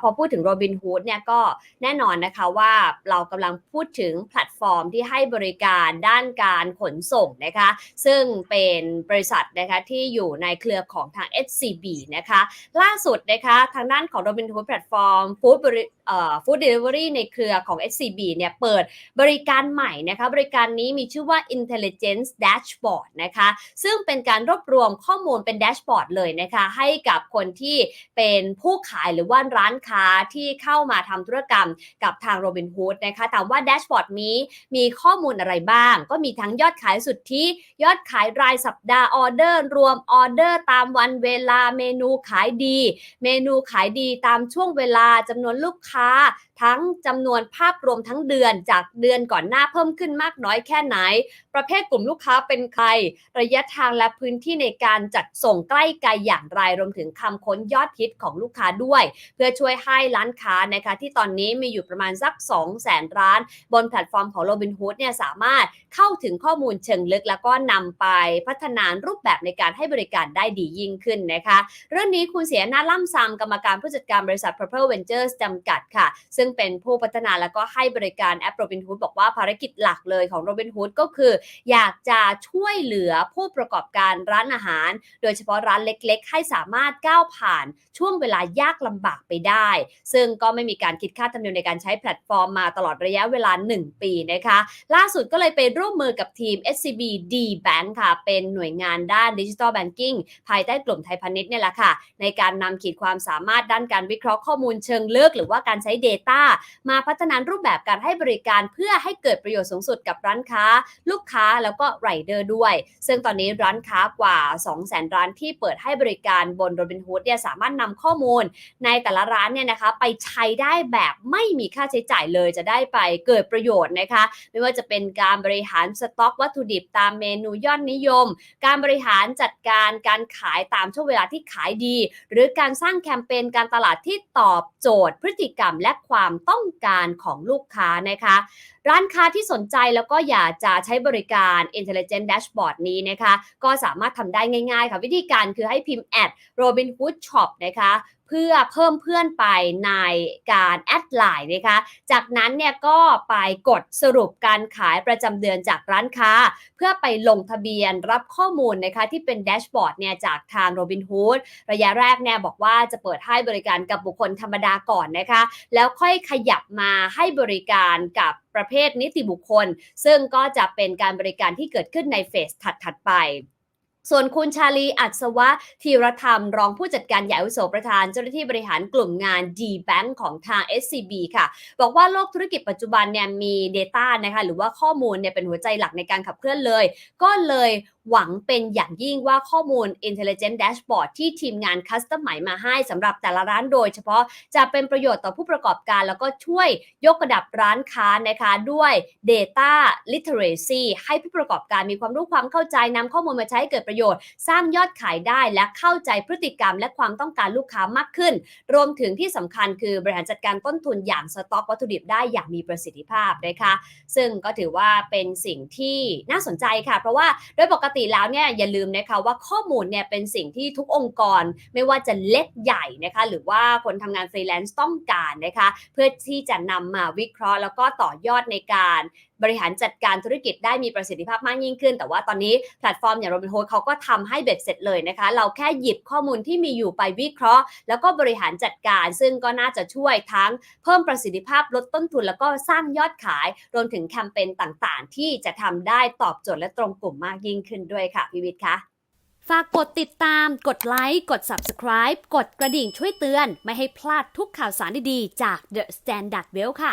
พอพูดถึง Robinhood เนี่ยก็แน่นอนนะคะว่าเรากำลังพูดถึงแพลตฟอร์มที่ให้บริการด้านการขนส่งนะคะซึ่งเป็นบริษัทนะคะที่อยู่ในเครือของทาง SCB นะคะล่าสุดนะคะทางด้านของ Robinhood แพลตฟอร์ม Food บริเอ่อ Food Delivery ในเครือของ SCB เนี่ยเปิดบริการใหม่นะคะบริการนี้มีชื่อว่า Intelligence Dashboard นะคะซึ่งเป็นการรวบรวมข้อมูลเป็นแดชบอร์ดเลยนะคะให้กับคนที่เป็นผู้ขายหรือว่าร้านค้าที่เข้ามาทำธุรกรรมกับทาง Robinhood นะคะถามว่าแดชบอร์ดนี้มีข้อมูลอะไรบ้าง ก็มีทั้งยอดขายสุทธิยอดขายรายสัปดาห์ออเดอร์ รวมออเดอร์ตามวันเวลาเมนูขายดี เมนูขายดีตามช่วงเวลาจำนวนลูกค้า ทั้งจำนวนภาพรวมทั้งเดือนจากเดือนก่อนหน้าเพิ่มขึ้นมากน้อยแค่ไหน ประเภทกลุ่มลูกค้าเป็นใคร ระยะทางและพื้นที่ในการจัดส่งใกล้ไกลอย่างไรรวมถึงคำค้นยอดฮิตของลูกค้าด้วย เพื่อช่วยให้ร้านค้านะคะที่ตอนนี้มีอยู่ประมาณสัก 2 0 0แสนร้าน บนแพลตฟอร์มของ Robinhood เนี่ยสามารถเข้าถึงข้อมูลเชิงลึก แล้วก็นำไปพัฒนารูปแบบในการให้บริการได้ดียิ่งขึ้นนะคะ เรื่องนี้คุณเสียหน้าล่ำซำกรรมการผู้จัดการบริษัท Purple Ventures จำกัดค่ะ ซึ่งเป็นผู้พัฒนาแล้วก็ให้บริการแอป Robinhood บอกว่าภารกิจหลักเลยของ Robinhood ก็คือ อยากจะช่วยเหลือผู้ประกอบการร้านอาหาร โดยเฉพาะร้านเล็ก ๆ ให้สามารถก้าวผ่านช่วงเวลายากลำบากไปได้ซึ่งก็ไม่มีการคิดค่าธรรมเนียมในการใช้แพลตฟอร์มมาตลอดระยะเวลา 1 ปีนะคะ ล่าสุดก็เลยไปร่วมมือกับทีม SCB D Bank ค่ะ เป็นหน่วยงานด้านดิจิ t a ลแบงกิ้งภายใต้กลุ่มไทยพาณิชย์เนี่ยแหละค่ะ ในการนำขีดความสามารถด้านการวิเคราะห์ข้อมูลเชิงลึก หรือว่าการใช้ Data มาพัฒนารูปแบบการให้บริการเพื่อให้เกิดประโยชน์สูงสุดกับร้านค้า ลูกค้าแล้วก็ไรเดอร์ด้วย ซึ่งตอนนี้ร้านค้ากว่า 200,000 ร้านที่เปิดให้บริการบน Robinhood เนี่ยสามารถนำข้อมูล ในแต่ละร้านเนี่ยนะคะไปใช้ได้แบบไม่มีค่าใช้จ่ายเลยจะได้ไปเกิดประโยชน์นะคะ ไม่ว่าจะเป็นการบริหารสต็อกวัตถุดิบตามเมนูยอดนิยม การบริหารจัดการการขายตามช่วงเวลาที่ขายดี หรือการสร้างแคมเปญการตลาดที่ตอบโจทย์ พฤติกรรมและความต้องการของลูกค้านะคะ ร้านค้าที่สนใจแล้วก็อยากจะใช้บริการ Intelligent Dashboard นี้นะคะ ก็สามารถทำได้ง่ายๆค่ะวิธีการคือให้พิมพ์แอด Robinhood Shop นะคะ เพื่อเพิ่มเพื่อนไปในการแอดไลน์นะคะ จากนั้นเนี่ยก็ไปกดสรุปการขายประจำเดือนจากร้านค้า เพื่อไปลงทะเบียนรับข้อมูลนะคะที่เป็นแดชบอร์ดเนี่ยจากทาง Robinhood ระยะแรกเนี่ยบอกว่าจะเปิดให้บริการกับบุคคลธรรมดาก่อนนะคะ แล้วค่อยขยับมาให้บริการกับประเภทนิติบุคคล ซึ่งก็จะเป็นการบริการที่เกิดขึ้นในเฟสถัดๆไป ส่วนคุณชาลีอัศวะธีรธรรม รองผู้จัดการใหญ่อาวุโสประธานเจ้าหน้าที่บริหารกลุ่มงาน D-Bank ของทาง SCB ค่ะ บอกว่าโลกธุรกิจปัจจุบันเนี่ยมี Data นะคะหรือว่าข้อมูลเนี่ยเป็นหัวใจหลักในการขับเคลื่อนเลย ก็เลย หวังเป็นอย่างยิ่งว่าข้อมูล Intelligent Dashboard ที่ทีมงานคัสตอมใหม่มาให้สำหรับแต่ละร้านโดยเฉพาะจะเป็นประโยชน์ต่อผู้ประกอบการ แล้วก็ช่วยยกระดับร้านค้านะคะด้วย Data Literacy ให้ผู้ประกอบการมีความรู้ความเข้าใจนำข้อมูลมาใช้ให้เกิดประโยชน์ สร้างยอดขายได้และเข้าใจพฤติกรรม และความต้องการลูกค้ามากขึ้น รวมถึงที่สำคัญคือบริหารจัดการต้นทุนอย่างสต็อกวัตถุดิบได้อย่างมีประสิทธิภาพนะคะซึ่งก็ถือว่าเป็นสิ่งที่น่าสนใจค่ะ เพราะว่าโดยปกติแล้วเนี่ยอย่าลืมนะคะว่าข้อมูลเนี่ยเป็นสิ่งที่ทุกองค์กรไม่ว่าจะเล็กใหญ่นะคะหรือว่าคนทำงานฟรีแลนซ์ต้องการนะคะเพื่อที่จะนำมาวิเคราะห์ แล้วก็ต่อยอดในการบริหารจัดการธุรกิจได้มีประสิทธิภาพมากยิ่งขึ้น แต่ว่าตอนนี้แพลตฟอร์มอย่าง Robinhood เขาก็ทำให้เบ็ดเสร็จเลยนะคะ เราแค่หยิบข้อมูลที่มีอยู่ไปวิเคราะห์ แล้วก็บริหารจัดการ ซึ่งก็น่าจะช่วยทั้งเพิ่มประสิทธิภาพลดต้นทุน แล้วก็สร้างยอดขาย รวมถึงแคมเปญต่างๆ ที่จะทำได้ตอบโจทย์และตรงกลุ่มมากยิ่งขึ้นด้วยค่ะพี่วิทย์คะฝากกดติดตาม กดไลค์ กด Subscribe กดกระดิ่งช่วยเตือน ไม่ให้พลาดทุกข่าวสารดีๆ จาก The Standard Well ค่ะ